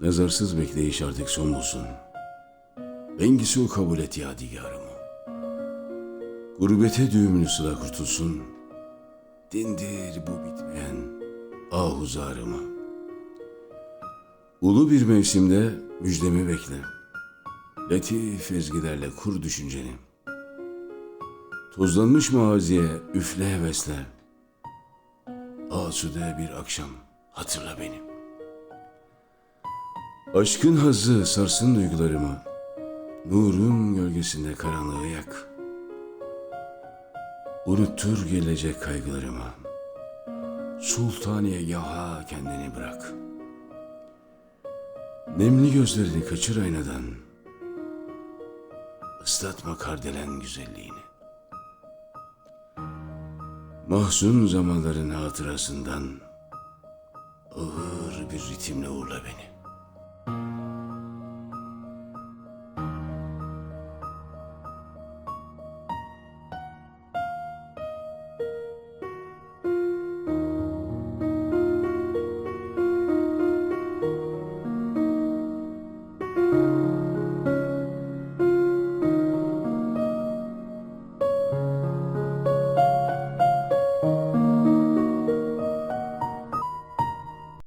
Nazarsız bekleyiş artık son bulsun. Bengisi kabul et yadigarımı. Gurbete düğümlü sıla kurtulsun. Dindir bu bitmeyen ahuzarımı. Ulu bir mevsimde müjdemi bekle. Latif ezgilerle kur düşünceni. Tozlanmış maziye üfle hevesle. Asude bir akşam hatırla beni. Aşkın hazzı sarsın duygularımı. Nurun gölgesinde karanlığı yak. Unuttur gelecek kaygılarımı. Sultaniye yaha kendini bırak. Nemli gözlerini kaçır aynadan. Islatma kardelen güzelliğini. Mahzun zamanların hatırasından ağır bir ritimle uğurla beni.